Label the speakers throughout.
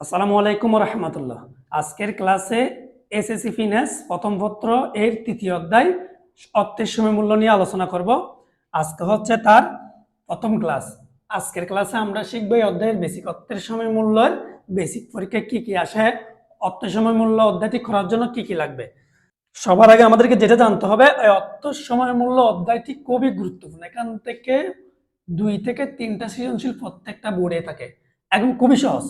Speaker 1: আসসালামু আলাইকুম রহমতুল্লাহ আজকের ক্লাসে এসএসসি ফিনান্স প্রথম পত্র এর তৃতীয় অধ্যায় অর্থের সময় মূল্য নিয়ে আলোচনা করব। আজকে হচ্ছে তার প্রথম ক্লাস। আজকের ক্লাসে আমরা শিখব এই অধ্যায়ের বেসিক অর্থের সময় মূল্যের বেসিক পরীক্ষায় কি কি আসে, অর্থের সময় মূল্য অধ্যায়টি করার জন্য কি কি লাগবে। সবার আগে আমাদেরকে যেটা জানতে হবে, এই অর্থ সময় মূল্য অধ্যায়টি খুবই গুরুত্বপূর্ণ। এখান থেকে দুই থেকে তিনটা সৃজনশীল প্রত্যেকটা বোর্ডে থাকে। একদম খুবই সহজ।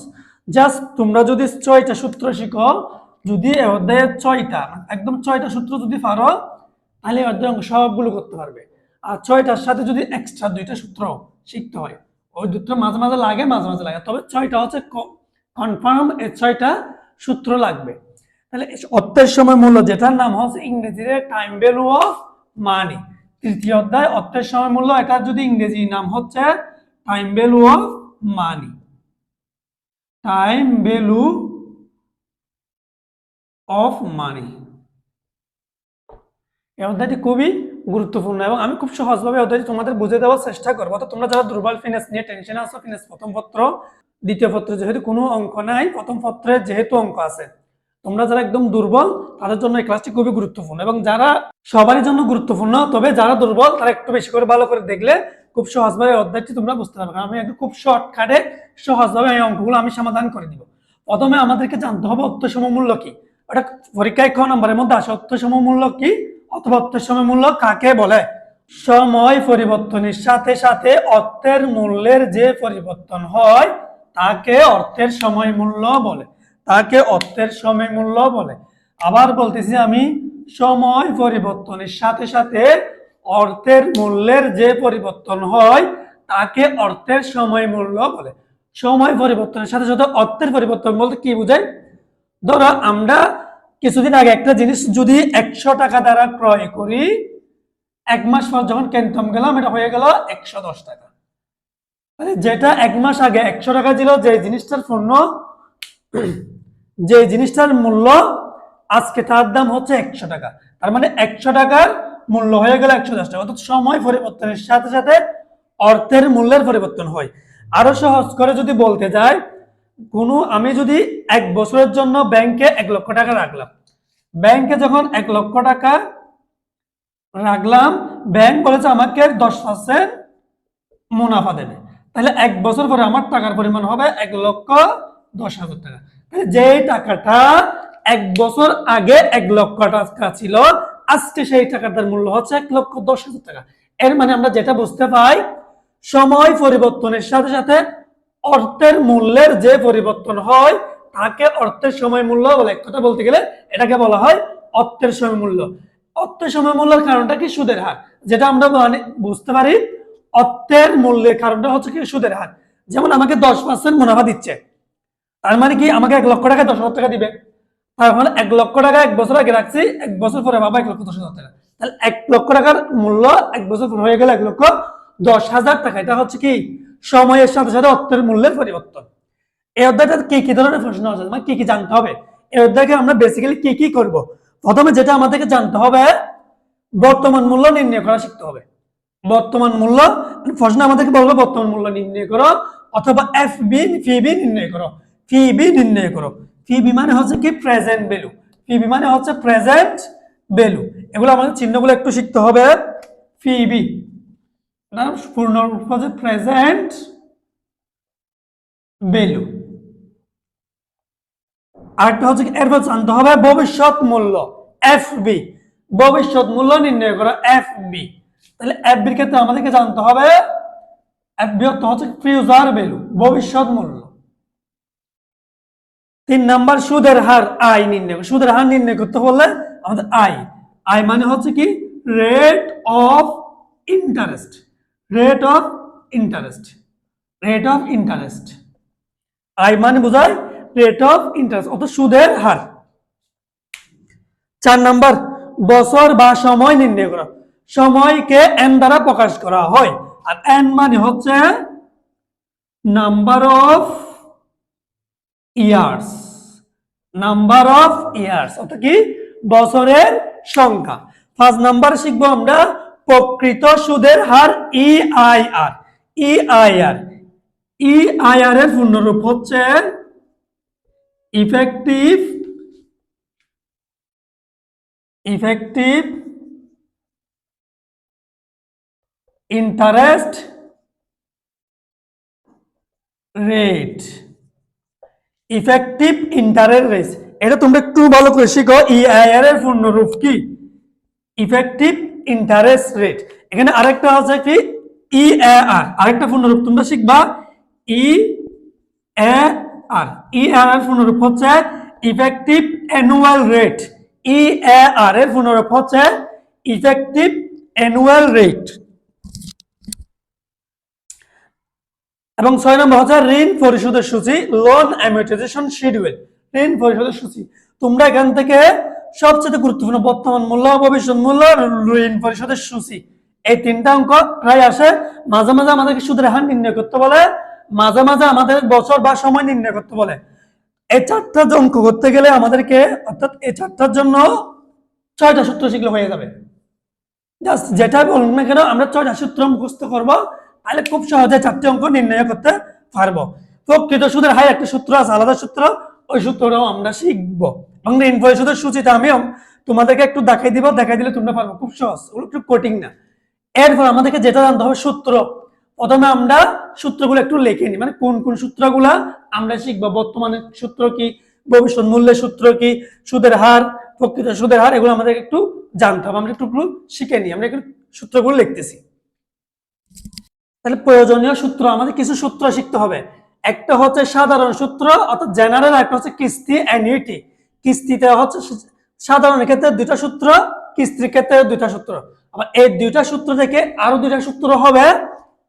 Speaker 1: জাস্ট তোমরা যদি ছয়টা সূত্র শিখো, যদি অধ্যায়ের ছয়টা, একদম ছয়টা সূত্র যদি পারো, তাহলে অধ্যায় অঙ্ক সবগুলো করতে পারবে। আর ছয়টার সাথে যদি এক্সট্রা দুইটা সূত্র শিখতে হয়, ওই দুটো মাঝে মাঝে লাগে, মাঝে মাঝে লাগে তবে ছয়টা হচ্ছে কনফার্ম এই ছয়টা সূত্র লাগবে। তাহলে অর্থের সময় মূল্য যেটার নাম হচ্ছে ইংরেজিতে টাইম ভ্যালু অফ মানি তৃতীয় অধ্যায় অর্থের সময় মূল্য এটার যদি ইংরেজি নাম হচ্ছে time value of money time value of money এই অধ্যায়টি খুবই গুরুত্বপূর্ণ এবং আমি খুব সহজভাবে অধ্যায়টি তোমাদের বুঝে দেওয়ার চেষ্টা করব। তো তোমরা যারা দুর্বল ফিনান্স নিয়ে টেনশনে আছো ফিনান্স প্রথম পত্র, দ্বিতীয় পত্র যেহেতু কোনো অঙ্ক নাই, প্রথম পত্রে যেহেতু অঙ্ক আছে, তোমরা যারা একদম দুর্বল, তাদের জন্য এই ক্লাসটি খুবই গুরুত্বপূর্ণ এবং যারা সবারই জন্য গুরুত্বপূর্ণ, তবে যারা দুর্বল, তারা একটু বেশি করে ভালো করে দেখলে খুব সহজভাবে অধ্যায়টি তোমরা বুঝতে পারবে। আমি একটু খুব শর্টকাটে সহজভাবে এই অঙ্কগুলো আমি সমাধান করে দিব। প্রথমে আমাদেরকে জানতে হবে অর্থ সমমূল্য কি? ওটা পরীক্ষায় ক নম্বরের মধ্যে আসে। অর্থ সমমূল্য কি? অথবা অর্থ সমমূল্য কাকে বলে? সময় পরিবর্তনের সাথে সাথে অর্থের মূল্যের যে পরিবর্তন হয়, তাকে অর্থের সময় মূল্য বলে। তাকে অর্থের সময় মূল্য বলে। আবার বলতেছি আমি সময় পরিবর্তনের সাথে সাথে অর্থের মূল্যের যে পরিবর্তন হয়, তাকে অর্থের সময় মূল্য বলে। সময় পরিবর্তনের সাথে সাথে অর্থের পরিবর্তন বলতে কি বোঝায় ধরো আমরা কিছুদিন আগে একটা জিনিস যদি একশো টাকা দ্বারা ক্রয় করি, এক মাস পর যখন কেনতম গেলাম, এটা হয়ে গেল একশো দশ টাকা। মানে যেটা এক মাস আগে একশো টাকা ছিল, যে জিনিসটার পণ্য, যে জিনিসটার মূল্য, আজকে তার দাম হচ্ছে একশো টাকা। তার মানে একশো টাকার মূল্য হয়ে গেল একশো দশ টাকা। অর্থাৎ সময় পরিবর্তনের সাথে সাথে অর্থের মূল্যের পরিবর্তন হয়। আরও সহজ করে যদি বলতে যাই, কোনো আমি যদি এক বছরের জন্য ব্যাংকে এক লক্ষ টাকা রাখলাম, ব্যাংকে যখন এক লক্ষ টাকা রাখলাম, ব্যাংক বলেছে আমাকে দশ পার্সেন্ট মুনাফা দেবে। তাহলে এক বছর পরে আমার টাকার পরিমাণ হবে এক লক্ষ দশ হাজার টাকা। যে টাকাটা এক বছর আগে এক লক্ষ টাকা ছিল আজকে সেই টাকাটার মূল্য হচ্ছে এক লক্ষ দশ হাজার টাকা। এর মানে আমরা যেটা বুঝতে পাই, সময় পরিবর্তনের সাথে সাথে অর্থের মূল্যের যে পরিবর্তন হয়, তাকে অর্থের সময় মূল্য বলে। এক কথা বলতে গেলে এটাকে বলা হয় অর্থের সময় মূল্য। অর্থের সময় মূল্যের কারণটা কি? সুদের হার। যেটা আমরা মানে বুঝতে পারি, অর্থের মূল্যের কারণটা হচ্ছে কি? সুদের হার। যেমন আমাকে দশ পার্সেন্ট মুনাফা দিচ্ছে। তার মানে কি? আমাকে এক লক্ষ টাকা দশ হাজার টাকা দিবে। মানে এক লক্ষ টাকা এক বছর আগে রাখছি, এক বছর পরে বাবা এক লক্ষ দশ হাজার টাকা। তাহলে এক লক্ষ টাকার মূল্য এক বছর পর হয়ে গেল এক লক্ষ দশ হাজার টাকা। এটা হচ্ছে কি? সময়ের সাথে সাথে অর্থের মূল্যের পরিবর্তন। এই অধ্যায়টা কি কি ধরনের প্রশ্ন আছে? মানে কি কি জানতে হবে? এই অধ্যায়কে আমরা বেসিক্যালি কি কি করব? প্রথমে যেটা আমাদেরকে জানতে হবে, বর্তমান মূল্য নির্ণয় করা শিখতে হবে। বর্তমান মূল্য প্রশ্ন আমাদেরকে বলবে, বর্তমান মূল্য নির্ণয় করো, অথবা এফ বি ফি বি নির্ণয় করো। ফি বি নির্ণয় করো। ফি বি মানে হচ্ছে কি প্রেজেন্ট ভ্যালু ফি বি মানে হচ্ছে প্রেজেন্ট ভ্যালু এগুলো আমাদের চিহ্নগুলো একটু শিখতে হবে। ফি বি পূর্ণ রূপ হচ্ছে প্রেজেন্ট ভ্যালু আরেকটা হচ্ছে এরপর জানতে হবে ভবিষ্যৎ মূল্য এফ বি ভবিষ্যৎ মূল্য নির্ণয় করা এফ বি তাহলে এফ বির ক্ষেত্রে আমাদেরকে জানতে হবে এফ অর্থ হচ্ছে ফিউচার ভ্যালু ভবিষ্যৎ মূল্য। তিন নাম্বার, সুদের হার, আয় নির্ণয় সুদের হার নির্ণয় করতে হলে আমাদের আয়। আয় মানে হচ্ছে কি? Rate of interest. Rate of interest. Rate of interest. I মানে বোঝায় রেট অফ ইন্টারেস্ট, অর্থাৎ সুদের হার। চার নাম্বার, বছর বা সময় নির্ণয় করা। সময়কে এন দ্বারা প্রকাশ করা হয়। আর এন মানে হচ্ছে number of years number of years অর্থাৎ কি? বছরের সংখ্যা। ফার্স্ট নাম্বার শিখব আমরা, প্রকৃত সুদের হার E I R E I R E I R এর পূর্ণরূপ হচ্ছে effective effective interest rate effective interest এটা তোমরা একটু ভালো করে শিখো ইআইআর এর পূর্ণরূপ কি? ইফেক্টিভ ইন্টারেস্ট রেট এখানে আরেকটা আছে কি? ইএআর আরেকটা পূর্ণরূপ তোমরা শিখবা ই আর ইআর এর পূর্ণরূপ হচ্ছে ইফেক্টিভ অ্যানুয়াল রেট ইএআর এর পূর্ণরূপ হচ্ছে ইফেক্টিভ অ্যানুয়াল রেট এবং ছয় নম্বর হচ্ছে ঋণ পরিশোধের সূচি লোন অ্যামিউটাইজেশন শিডিউল ঋণ পরিশোধের সূচি। তোমরা এখান থেকে সবচেয়ে গুরুত্বপূর্ণ বর্তমান মূল্য ভবিষ্যৎ মূল্য ঋণ পরিশোধের সূচি। এই তিনটা অঙ্ক প্রায় আসে। মাঝে মাঝে আমাদেরকে সুদের হার নির্ণয় করতে বলে। মাঝে মাঝে আমাদের বছর বা সময় নির্ণয় করতে বলে। এই চারটা অঙ্ক করতে গেলে আমাদেরকে অর্থাৎ এই চারটার জন্য ছয়টা সূত্র শিখলে হয়ে যাবে। জাস্ট যেটা বলুন না কেন, আমরা ছয়টা সূত্র মুখস্থ করব। তাহলে খুব সহজে চারটি অঙ্ক নির্ণয় করতে পারব। প্রকৃত সুদের হাই একটা সূত্র আছে, আলাদা সূত্র, ওই সূত্রটাও আমরা শিখব। এবং সূচিটা আমি তোমাদেরকে একটু দেখাই দিব, দেখাই দিলে তোমরা পারব। খুব সহজ, ওগুলো একটু কঠিন না। এরপর আমাদেরকে যেটা জানতে হবে, সূত্র। প্রথমে আমরা সূত্রগুলো একটু লিখে নিই মানে কোন কোন সূত্রগুলা আমরা শিখব, বর্তমানে সূত্র কি, ভবিষ্যৎ মূল্যের সূত্র কি, সুদের হার, প্রকৃত সুদের হার, এগুলো আমাদের একটু জানতে হবে। আমরা একটু শিখে নিই, আমরা একটু সূত্রগুলো লিখতেছি। তাহলে প্রয়োজনীয় সূত্র আমাদের কিছু সূত্র শিখতে হবে। একটা হচ্ছে সাধারণ সূত্র, অর্থাৎ জেনারেল একটা হচ্ছে কিস্তি অ্যানুইটি কিস্তিতে হচ্ছে সাধারণ ক্ষেত্রে দুইটা সূত্র, কিস্তির ক্ষেত্রে দুইটা সূত্র। আবার এই দুইটা সূত্র থেকে আরও দুইটা সূত্র হবে,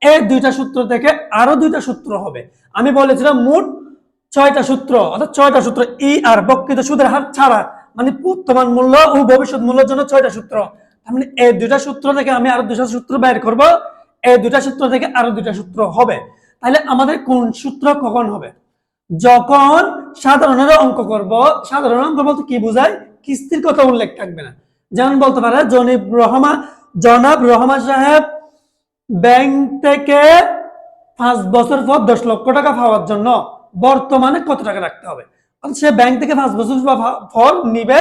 Speaker 1: এই দুইটা সূত্র থেকে আরও দুইটা সূত্র হবে। আমি বলেছিলাম মোট ছয়টা সূত্র, অর্থাৎ ছয়টা সূত্র ই আর বক্তৃত সুদের হার ছাড়া মানে বর্তমান মূল্য ও ভবিষ্যৎ মূল্যের জন্য ছয়টা সূত্র। তার মানে এই দুইটা সূত্র থেকে আমি আরও দুইটা সূত্র বের করব এই দুটা সূত্র থেকে আরও দুটা সূত্র হবে। তাহলে আমাদের কোন সূত্র কখন হবে? যখন সাধারণের অঙ্ক করব সাধারণ অঙ্ক বলতে কি বোঝায়? কিস্তির কথা উল্লেখ থাকবে না। যেমন বলতে পারে, জনিব রহমান, জনাব রহমান সাহেব ব্যাংক থেকে পাঁচ বছর পর দশ লক্ষ টাকা পাওয়ার জন্য বর্তমানে কত টাকা রাখতে হবে? সে ব্যাংক থেকে পাঁচ বছর পর নিবে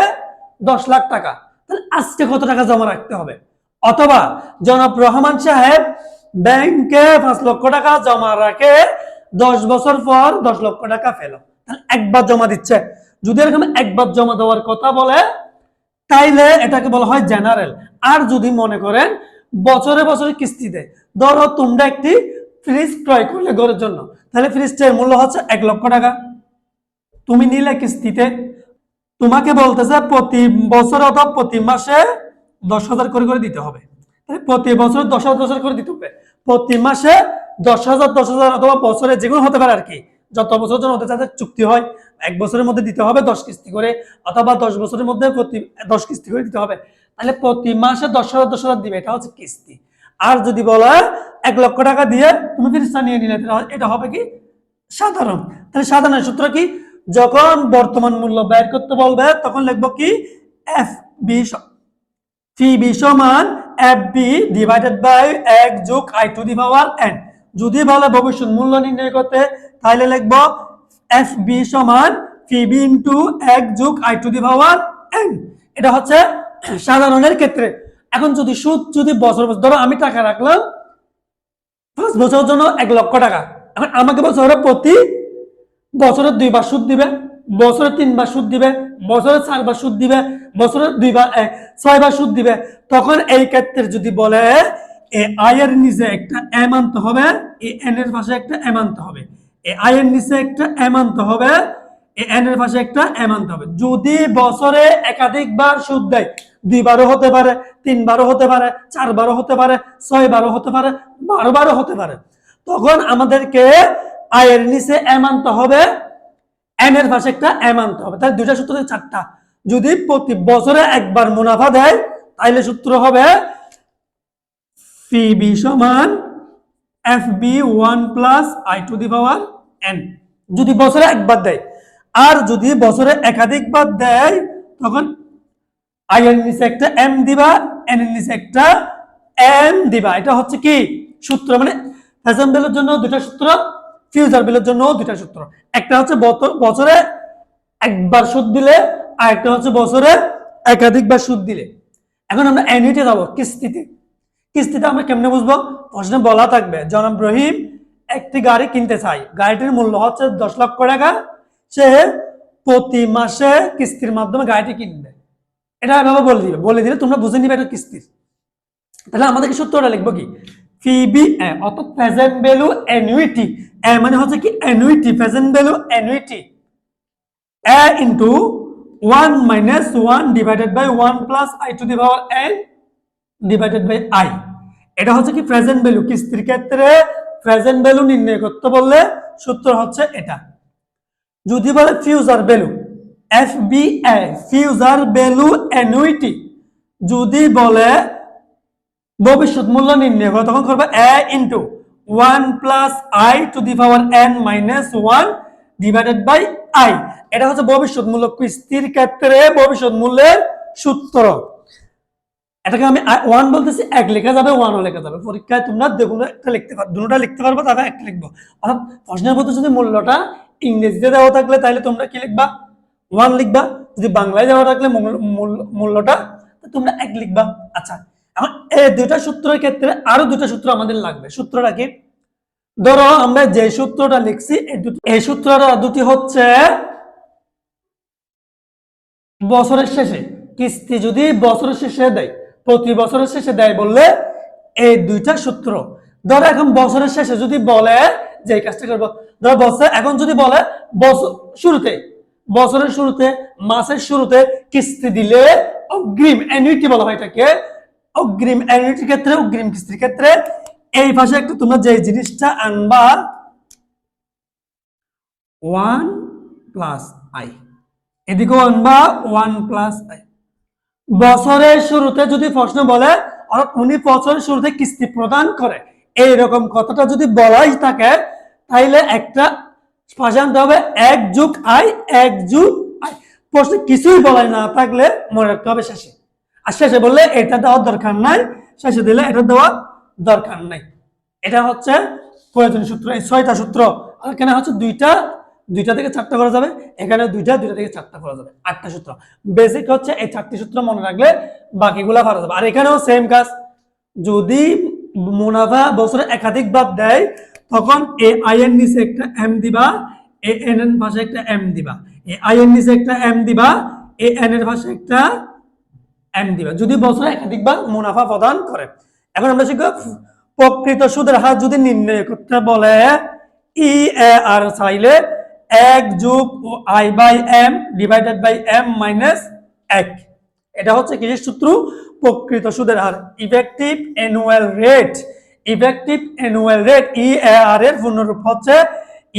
Speaker 1: দশ লাখ টাকা। তাহলে আজকে কত টাকা জমা রাখতে হবে? অথবা জনাব রহমান সাহেব ব্যাংকে পাঁচ লক্ষ টাকা জমা রাখে দশ বছর পর দশ লক্ষ টাকা ফেল। একবার জমা দিচ্ছে। যদি এরকম একবার জমা দেওয়ার কথা বলে, তাইলে এটাকে বলা হয় জেনারেল। আর যদি মনে করেন বছরে বছরে কিস্তি দেয় ধরো তোমরা একটি ফ্রিজ ক্রয় করলে ঘরের জন্য, তাহলে ফ্রিজটার মূল্য হচ্ছে এক লক্ষ টাকা। তুমি নিলে কিস্তিতে। তোমাকে বলতেছে প্রতি বছর অথবা প্রতি মাসে দশ হাজার করে করে দিতে হবে। প্রতি বছর দশ হাজার, দশ করে দিতে হবে। প্রতি মাসে দশ হাজার দশ হাজার অথবা বছরে যেগুলো হতে পারে আর কি। যত বছর জন্য হতে চুক্তি হয়, এক বছরের মধ্যে দিতে হবে দশ কিস্তি করে, অথবা দশ বছরের মধ্যে প্রতি, দশ কিস্তি করে দিতে হবে। তাহলে প্রতি মাসে দশ হাজার দশ হাজার দিবে, এটা হচ্ছে কিস্তি। আর যদি বলা এক লক্ষ টাকা দিয়ে তুমি ফিরিস্তা নিয়ে নিলে এটা হবে কি? সাধারণ। তাহলে সাধারণ সূত্র কি? যখন বর্তমান মূল্য ব্যয় করতে বলবে, তখন লিখব কি? এফ বি বি সমান এফ বি ডিভাইডেড বাই এক যোগ I to the power N যদি বলে ভবিষ্যৎ মূল্য নির্ণয় করতে, তাহলে লিখব এফ বি সমান ফি বি ইন্টু এক যোগ I to the power N এটা হচ্ছে সাধারণের ক্ষেত্রে। এখন যদি সুদ, যদি বছর বছর, ধরো আমি টাকা রাখলাম, পাঁচ বছরের জন্য এক লক্ষ টাকা। এখন আমাকে বছরে প্রতি বছরে দুইবার সুদ দিবে। বছরে তিনবার সুদ দিবে, বছরে চারবার সুদ দিবে, বছরে দুইবার ছয়বার সুদ দিবে। তখন এই ক্ষেত্রে যদি বলে, এ আয়ের নিচে একটা এম আনতে হবে, এ এন এর পাশে একটা এম আনতে হবে। এ আয়ের নিচে একটা এম আনতে হবে, এ এন এর পাশে একটা এম আনতে হবে। যদি বছরে একাধিকবার সুদ দেয়, দুইবারও হতে পারে, তিনবারও হতে পারে, চারবারও হতে পারে, ছয়বারও হতে পারে বারো বারোবারও হতে পারে, তখন আমাদেরকে আয়ের নিচে এম আনতে হবে এম এর পাশে একটা এম আনতে হবে। তাহলে দুইটা সূত্র চারটা। যদি প্রতি বছরে একবার মুনাফা দেয় তাহলে সূত্র হবে ফি সমান F B one plus I to the power N যদি বছরে একবার দেয়। আর যদি বছরে একাধিকবার দেয়, তখন আই এর নিচে একটা এম দিবা এন এর নিচে একটা এম দিবা। এটা হচ্ছে কি? সূত্র মানে ফ্যাশন জন্য দুটা সূত্র ফিউচার বিলের জন্য দুটা সূত্র। একটা হচ্ছে বছরে একবার সুদ দিলে আর একটা হচ্ছে বছরে একাধিকবার সুদ দিলে। এখন আমরা অ্যানুইটি যাব, কিস্তিতে। কিস্তিতে আমরা কেমনে বুঝব? প্রশ্নে বলা থাকবে, জনাব রহিম একটি গাড়ি কিনতে চাই। গাড়িটির মূল্য হচ্ছে দশ লক্ষ টাকা। সে প্রতি মাসে কিস্তির মাধ্যমে গাড়িটি কিনবে। এটা এভাবে বলে দিবে। বলে দিলে তোমরা বুঝে নিবে এটা কিস্তির। তাহলে আমাদেরকে সূত্রটা লিখব কি? ফিবি অর্থাৎ প্রেজেন্ট ভ্যালু অ্যানুইটি মানে হচ্ছে কি annuity present value annuity a into 1 minus 1 divided by 1 plus i to the power n divided by i এটা হচ্ছে কি প্রেজেন্ট ভ্যালু কিস্তির ক্ষেত্রে প্রেজেন্ট ভ্যালু নির্ণয় করতে বললে সূত্র হচ্ছে এটা। যদি বলে future value F B A future value annuity যদি বলে ভবিষ্যৎ মূল্য নির্ণয় করো, তখন করবে A into one plus I to the power N minus one divided by I এটা হচ্ছে ভবিষ্যৎ মূল্য কিস্তির ক্ষেত্রে ভবিষ্যৎ মূল্যের সূত্র। এটাকে আমি ওয়ান বলতেছি, এক লেখা যাবে ওয়ানও লেখা যাবে। পরীক্ষায় তোমরা দেখুন একটা লিখতে পারো দুটোটা লিখতে পারব, তারপর একটা লিখব। অর্থাৎ প্রশ্নের মধ্যে যদি মূল্যটা ইংরেজিতে দেওয়া থাকলে তাহলে তোমরা কি লিখবা? ওয়ান লিখবা। যদি বাংলায় দেওয়া থাকলে মূল- মূল- মূল্যটা তোমরা এক লিখবা। আচ্ছা এখন এই দুইটা সূত্রের ক্ষেত্রে আরও দুটো সূত্র আমাদের লাগবে। সূত্রটা কি? ধরো আমরা যে সূত্রটা লিখছি এই সূত্রটা দুটি হচ্ছে বছরের শেষে। কিস্তি যদি বছরের শেষে দেয়, প্রতি বছরের শেষে দেয় বললে এই দুইটা সূত্র। ধরো এখন বছরের শেষে যদি বলে যে কাজটা করব, ধরো বছর এখন যদি বলে বছর শুরুতে বছরের শুরুতে, মাসের শুরুতে কিস্তি দিলে অগ্রিম অ্যানুইটি বলা হয় এটাকে। অগ্রিম অ্যানুইটির ক্ষেত্রে, অগ্রিম কিস্তির ক্ষেত্রে, এই পাশে একটু তোমরা যে জিনিসটা আনবা ওয়ান প্লাস আই এদিকেও আনবা ওয়ান প্লাস আই বছরের শুরুতে যদি প্রশ্ন বলে, অর্থাৎ উনি বছরের শুরুতে কিস্তি প্রদান করে, এইরকম কথাটা যদি বলাই থাকে, তাইলে একটা পাশে আনতে হবে, এক যুগ আই এক যুগ আই প্রশ্ন কিছুই বলাই না থাকলে মনে রাখতে হবে শেষে। আর শেষে বললে এটা দেওয়ার দরকার নাই, শেষে দিলে এটা দেওয়ার দরকার নাই। এটা হচ্ছে প্রয়োজন সূত্র, এই ছয়টা সূত্র, আর এখানে হচ্ছে দুইটা দুইটা থেকে চারটা করা যাবে, এখানে দুইটা দুইটা থেকে চারটা করা যাবে, আটটা সূত্র। বেসিক হচ্ছে এই চারটি সূত্র মনে রাখলে বাকিগুলা করা যাবে। আর এখানেও সেম কাজ, যদি মুনাফা বছরে একাধিক একাধিকবার দেয়, তখন এ আই এর নিচে একটা এম দিবা এ এন এর পাশে একটা এম দিবা এ আই এর নিচে একটা এম দিবা এ এন এর পাশে একটা এম দিবা। যদি বছরে একাধিকবার মুনাফা প্রদান করে। এখন আমরা শিখব প্রকৃত সুদের হার যদি নির্ণয় করতে বলে ই এ আর চাইলে এক যোগ I by M divided by M minus এক। এটা হচ্ছে কিসের সূত্র, প্রকৃত সুদের হার। Effective annual rate effective annual rate E R এর পূর্ণরূপ হচ্ছে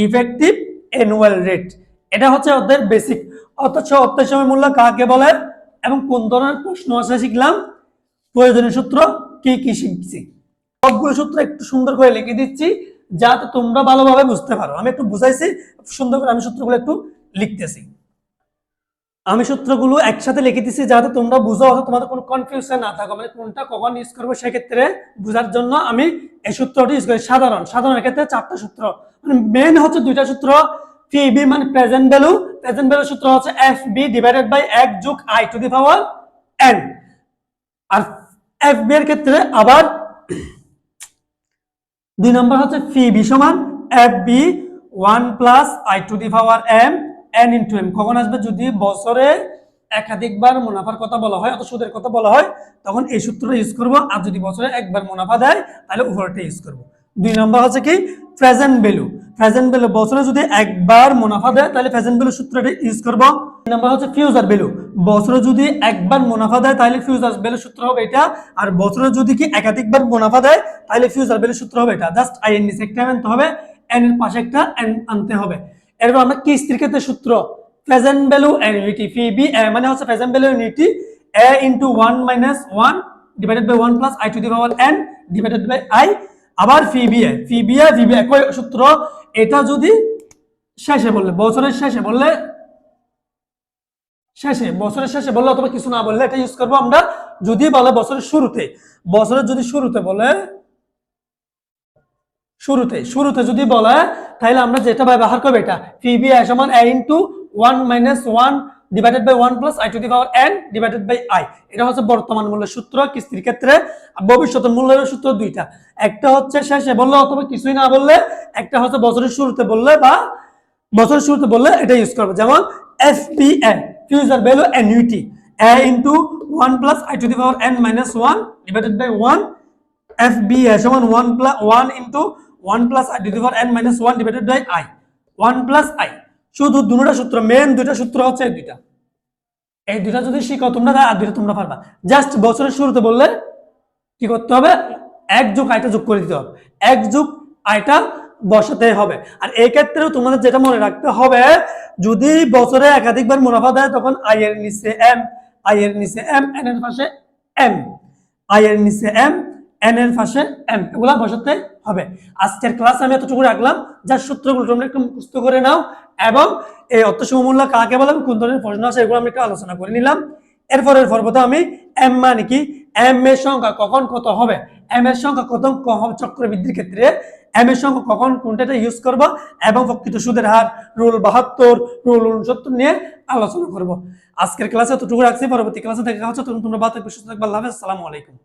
Speaker 1: ইফেক্টিভ অ্যানুয়াল রেট এটা হচ্ছে ওদের বেসিক অথচ অত্যাসময় মূল্য কাকে বলে? এবং কোন ধরনের প্রশ্ন আছে শিখলাম? প্রয়োজনীয় সূত্র কি কি শিখছি? সবগুলো সূত্র একটু সুন্দর করে লিখে দিচ্ছি, যাতে তোমরা ভালোভাবে বুঝতে পারো। আমি একটু বুঝাইছি, সুন্দর করে আমি সূত্রগুলো একটু লিখতেছি। আমি সূত্রগুলো একসাথে লিখে দিচ্ছি যাতে তোমরা বুঝো অথবা তোমাদের কোনো কনফিউশন না থাকো। মানে কোনটা কখন ইউজ করব সেক্ষেত্রে বোঝার জন্য আমি এই সূত্রটি ইউজ করি। সাধারণ সাধারণের ক্ষেত্রে চারটা সূত্র। মানে মেন হচ্ছে দুইটা সূত্র পি বি মানে প্রেজেন্ট ভ্যালু প্রেজেন্ট ভ্যালু সূত্র হচ্ছে এফ বি ডিভাইডেড বাই এক যোগ I to the power N R F B এর ক্ষেত্রে আবার দুই নম্বর হচ্ছে ফি সমান F B one plus I to the power M N into M কখন আসবে? যদি বছরে একাধিকবার মুনাফার কথা বলা হয় অত সুদের কথা বলা হয়, তখন এই সূত্রটা ইউজ করব। আর যদি বছরে একবার মুনাফা দেয়, তাহলে উপরটা ইউজ করব। দুই নম্বর হচ্ছে কি? প্রেজেন্ট ভ্যালু প্রেজেন্ট ভ্যালু বছরে যদি একবার মুনাফা দেয়, তাহলে প্রেজেন্ট ভ্যালু সূত্রটা ইউজ করব। নম্বর হচ্ছে ফিউচার ভ্যালু বছরে যদি একবার মুনাফা দেয়, তাহলে ফিউচার ভ্যালু সূত্র হবে এটা। আর বছরে যদি কি একাধিকবার মুনাফা দেয়, তাহলে ফিউচার ভ্যালু সূত্র হবে এটা। জাস্ট আই এন নিচে একটা আনতে হবে এন এর পাশে একটা এন আনতে হবে। এরপর আমরা কিস্তির ক্ষেত্রে সূত্র। প্রেজেন্ট ভ্যালু অ্যানুইটি ফি বি মানে হচ্ছে present value annuity A into one minus one divided by one plus I to the power N divided by I আবার ফি B A fee B A fee B একই সূত্র। এটা যদি শেষে বললে, বছরের শেষে বললে, শেষে, বছরের শেষে বললে অথবা কিছু না বললে এটা ইউজ করব আমরা যদি বলে বছরের শুরুতে, বছরের যদি শুরুতে বলে, শুরুতে শুরুতে যদি বলে তাহলে আমরা যেটা ব্যবহার করব এটা ফিবি সমান A into one minus one divided by one plus I to the power N divided by I এটা হচ্ছে বর্তমান মূল্যের সূত্র, কিস্তির ক্ষেত্রে আর ভবিষ্যতের মূল্যের সূত্র দুইটা। একটা হচ্ছে শেষে বললে অথবা কিছুই না বললে, একটা হচ্ছে বছরের শুরুতে বললে বা বছরের শুরুতে বললে এটা ইউজ করব। যেমন F P N future value annuity A into one plus I to the power N minus one divided by one F B A সমান one plus one into one plus I to the power N minus one divided by I one plus I শুধু দুটা সূত্র main দুইটা সূত্র হচ্ছে এই দুইটা। এই দুইটা যদি শিখো তোমরা, আর দুইটা তোমরা পারবা। জাস্ট বছরের শুরুতে বললে কি করতে হবে? এক যোগ আইটা যোগ করে দিতে হবে। এক যোগ আইটা বসাতে হবে। আর এই ক্ষেত্রেও তোমাদের যেটা মনে রাখতে হবে, যদি বছরে একাধিকবার মুনাফা দেয়, তখন আই এর নিচে এম আই এর নিচে এম এন এর পাশে এম আই এর নিচে এম এন এর পাশে এম এগুলা বসাতে হবে। আজকের ক্লাস আমি এতটুকু রাখলাম। যার সূত্রগুলো তোমরা একটু মুখস্থ করে নাও এবং এই অর্থ সমমূল্য কাকে বলে এবং কোন ধরনের প্রশ্ন আছে এগুলো আমি একটু আলোচনা করে নিলাম। এরপরের পর্বতে আমি এম মানে কি? এম এর সংখ্যা কখন কত হবে? এম এর সংখ্যা কত? চক্রবৃদ্ধির ক্ষেত্রে। এম এর সংখ্যা কখন, কোনটাতে ইউজ করব? এবং প্রকৃত সুদের হার, রুল বাহাত্তর, রুল উনসত্তর নিয়ে আলোচনা করব। আজকের ক্লাসে এতটুকু রাখছি। পরবর্তী ক্লাসে দেখা হচ্ছে। তখন তোমরা থাকবে, সুস্থ থাকবে। আল্লাহ আসসালামু আলাইকুম।